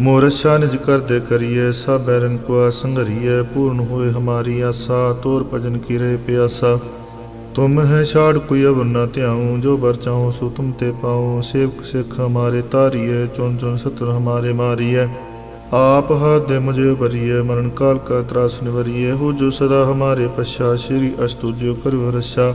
ਮੋਰਸ਼ਾ ਨਿਜ ਕਰਦੇ ਕਰੀਏ, ਸਭ ਬੈਰਨ ਕੋ ਸੰਘਰੀਏ, ਪੂਰਨ ਹੋਏ ਹਮਾਰੀ ਆਸਾ, ਤੋਰ ਭਜਨ ਕੀ ਰਹੇ ਪਿਆਸਾ। ਤੁਮ ਹੈ ਛਾੜ ਕੋਈ ਅਵਰ ਨਾ ਧਿਆਉ, ਜੋ ਬਰ ਚਾਹੋ ਸੋ ਤੁਮ ਤੇ ਪਾਉ। ਸੇਵਕ ਸਿੱਖ ਹਮਾਰੇ ਤਾਰੀਏ, ਚੁਣ ਚੁਣ ਸਤਰ ਹਮਾਰੇ ਮਾਰੀਏ। ਆਪ ਹੱਥ ਦੇ ਮੁਝੇ ਭਰੀਏ, ਮਰਨ ਕਾਲ ਕਾ ਤਰਾਸ ਨਿਵਰੀਏ। ਹੋ ਜੋ ਸਦਾ ਹਮਾਰੇ ਪਛਾ, ਸ਼੍ਰੀ ਅਸਤੁਜਿਓ ਕਰਿਓ ਰਛਾ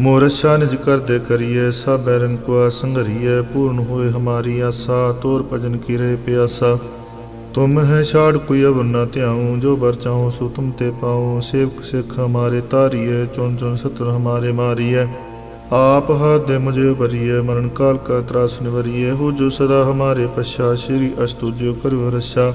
ਮੋਰਛਾ ਨਿਜ ਕਰਦੇ ਕਰੀਏ, ਸਭ ਬੈਰਨ ਕੋ ਸੰਘਰੀਏ, ਪੂਰਨ ਹੋਏ ਹਮਾਰੀ ਆਸਾ, ਤੋਰ ਭਜਨ ਕੀ ਰਹੇ ਪਿਆਸਾ। ਤੁਮ ਹੈ ਛਾੜ ਕੋਈ ਅਵਰ ਨਾ ਧਿਆਉ, ਜੋ ਬਰ ਚਾਹੋ ਸੋ ਤੁਮ ਤੇ ਪਾਉ। ਸੇਵਕ ਸਿੱਖ ਹਮਾਰੇ ਤਾਰੀਏ, ਚੁਣ ਚੁਣ ਸਤਰ ਹਮਾਰੇ ਮਾਰੀਏ। ਆਪ ਹੱਥ ਦੇ ਮੁਝੇ ਭਰੀਏ, ਮਰਨ ਕਾਲ ਕਾ ਤਰਾਸ ਨਿਵਰੀਏ। ਹੋ ਜੋ ਸਦਾ ਹਮਾਰੇ ਪਛਾ, ਸ਼੍ਰੀ ਅਸਤੁਜਿਓ ਕਰਿਓ ਰਸ਼ਾ।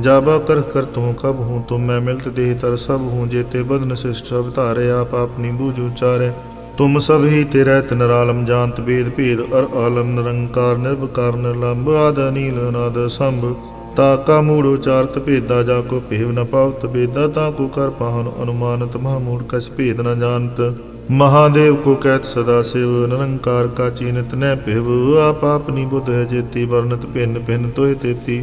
ਜਾਬਾ ਕਰ ਕਰ ਤੂੰ ਕਬ ਹੂੰ ਤੁਮ ਮੈਂ ਮਿਲਤ ਦੇਹ ਤਰ ਸਭ ਹੂੰ, ਜੇਤੇ ਬਦਨ ਸਿਸ਼ਟ ਸਭ ਧਾਰੇ, ਆਪ ਆਪਣੀ ਬੂਝ ਉਚਾਰੇ ਤੁਮ ਸਭ ਹੀ ਤੇਰੇ ਤਨਰਾਲਮ ਜਾਣਤ ਬੇਦ ਭੇਦ, ਅਰ ਆਲਮ ਨਿਰੰਕਾਰ ਨਿਰਭਕਾਰ ਨਿਰਲੰਭ ਆਦ ਅਨੀਲ ਅਨਾਦ ਸੰਭ। ਤਾ ਕਾ ਮੂੜ ਉਚਾਰਤ ਭੇਦਾ, ਜਾ ਕੋ ਭੇਵ ਨ ਪਾਵਤ ਬੇਦਾ ਤਾ ਕੋ ਕਰ ਪਾਹਨ ਅਨੁਮਾਨਤ, ਮਹਾ ਮੂੜ ਕਛ ਭੇਦ ਨ ਜਾਣਤ। ਮਹਾਦੇਵ ਕੋ ਕਹਿਤ ਸਦਾ ਸਿਵ, ਨਿਰੰਕਾਰ ਕਾ ਚੀਨਤ ਨੈ ਭਿਵ, ਆਪ ਆਪਨੀ ਬੁੱਧ ਜੇਤੀ ਵਰਨਤ ਭਿੰਨ ਭਿੰਨ ਤੋਇ ਤੇਤੀ।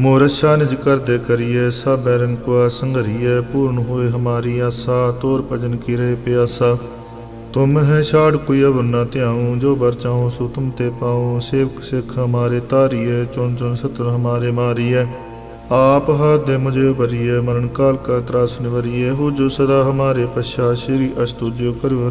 ਮੋਰਸ਼ਾ ਨਿਜ ਕਰਦੇ ਕਰੀਏ ਸਭ ਬੈਰਨ ਕੋ ਸੰਘਰੀਏ, ਪੂਰਨ ਹੋਏ ਹਮਾਰੀ ਆਸਾ, ਤੋਰ ਭਜਨ ਕੀ ਰਹੇ ਪਿਆਸਾ। ਤੁਮ ਹੈ ਛਾੜ ਕੋਈ ਅਵਰ ਨਾ ਧਿਆਉ, ਜੋ ਬਰ ਚਾਹੋ ਸੋ ਤੁਮ ਤੇ ਪਾਉ। ਸੇਵਕ ਸਿੱਖ ਹਮਾਰੇ ਤਾਰੀਏ ਚੁਣ ਚੁਣ ਸਤਰ ਹਮਾਰੇ ਮਾਰੀਏ। ਆਪ ਹੱਥ ਦੇ ਮੁਝੇ ਬਰੀਏ ਮਰਨ ਕਾਲ ਕਾ ਤਰਾਸ ਨਿਵਰੀਏ। ਹੋ ਜੋ ਸਦਾ ਹਮਾਰੇ ਪਛਾ, ਸ਼੍ਰੀ ਅਸਤੁਜਿਓ ਕਰੋ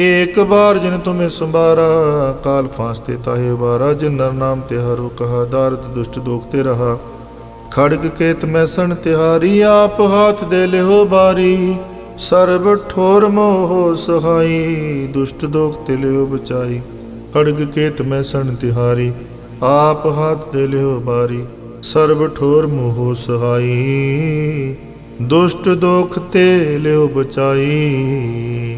ਏਕ ਬਾਰ ਜਿਨ ਤੁਮੇ ਸੰਭਾਰਾ, ਕਾਲ ਫਾਸਤੇ ਤਾਹੇ ਬਾਰਾ ਜਿਨ ਨਰ ਨਾਮ ਤੇ ਹਰੁ ਕਹਾ ਦਾਰਦ ਦੁਸ਼ਟ ਦੋਖ ਤੇ ਰਹਾ। ਖੜਗ ਕੇਤ ਮੈਸਣ ਤਿਹਾਰੀ, ਆਪ ਹਾਥ ਦੇ ਲਿਓ ਬਾਰੀ। ਸਰਬ ਠੋਰ ਮੋਹ ਸਹਾਈ, ਦੁਸ਼ਟ ਦੋਖ ਤੇ ਲਿਓ ਬਚਾਈ। ਖੜਗ ਕੇਤ ਮੈਸਣ ਤਿਹਾਰੀ, ਆਪ ਹਾਥ ਦੇ ਲਿਓ ਬਾਰੀ। ਸਰਬ ਠੋਰ ਮੋਹ ਸਹਾਈ, ਦੁਸ਼ਟ ਦੋਖ ਤੇ ਲਿਓ ਬਚਾਈ।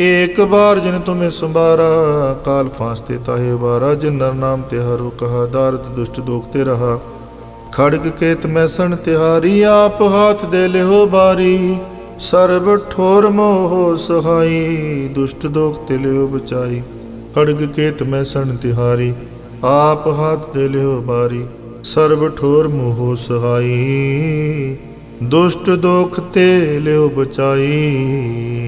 ਏਕ ਬਾਰ ਜਿਨ ਤੁਮੇ ਸੰਭਾਰਾ, ਕਾਲ ਫਾਸਤੇ ਤਾਹੇ ਬਾਰਾ ਜਿਨ ਨਰ ਨਾਮ ਤੇ ਹਰੁ ਕਹਾ ਦਾਰਦ ਦੁਸ਼ਟ ਦੋਖ ਤੇ ਰਹਾ। ਖੜਗ ਕੇਤ ਮੈਸਣ ਤਿਹਾਰੀ, ਆਪ ਹਾਥ ਦੇ ਲਿਓ ਬਾਰੀ। ਸਰਬ ਠੋਰ ਮੋਹ ਸਹਾਈ, ਦੁਸ਼ਟ ਦੋਖ ਤੇ ਲਿਓ ਬਚਾਈ। ਖੜਗ ਕੇਤ ਮੈਸਣ ਤਿਹਾਰੀ, ਆਪ ਹਾਥ ਦੇ ਲਿਓ ਬਾਰੀ। ਸਰਬ ਠੋਰ ਮੋਹ ਸਹਾਈ, ਦੁਸ਼ਟ ਦੋਖ ਤੇ ਲਿਓ ਬਚਾਈ।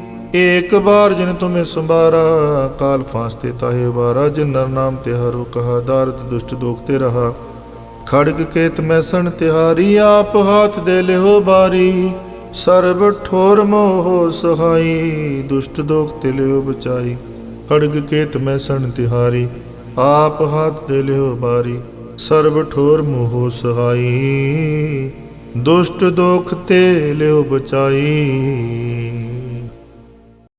ਏਕ ਬਾਰ ਜਿਨ ਤੁਮੇ ਸੰਭਾਰਾ, ਕਾਲ ਫਾਸਤੇ ਤਾਹੇ ਵਾਰਾ ਜਿਨ ਨਰ ਨਾਮ ਤੇ ਹਰੋ ਕਹਾ ਦਾਰਦ ਦੁਸ਼ਟ ਦੋਖ ਤੇ ਰਹਾ। ਖੜਗ ਕੇਤ ਮੈਂ ਸਣ ਤਿਹਾਰੀ, ਆਪ ਹਾਥ ਦੇ ਲਿਓ ਬਾਰੀ। ਸਰਬ ਠੋਰ ਮੋਹ ਸਹਾਈ, ਦੁਸ਼ਟ ਦੋਖ ਤੇ ਲਿਓ ਬਚਾਈ। ਖੜਗ ਕੇਤ ਮੈਂ ਸਣ ਤਿਹਾਰੀ, ਆਪ ਹਾਥ ਦੇ ਲਿਓ ਬਾਰੀ। ਸਰਬ ਠੋਰ ਮੋਹ ਸਹਾਈ, ਦੁਸ਼ਟ ਦੋਖ ਤੇ ਲਿਓ ਬਚਾਈ।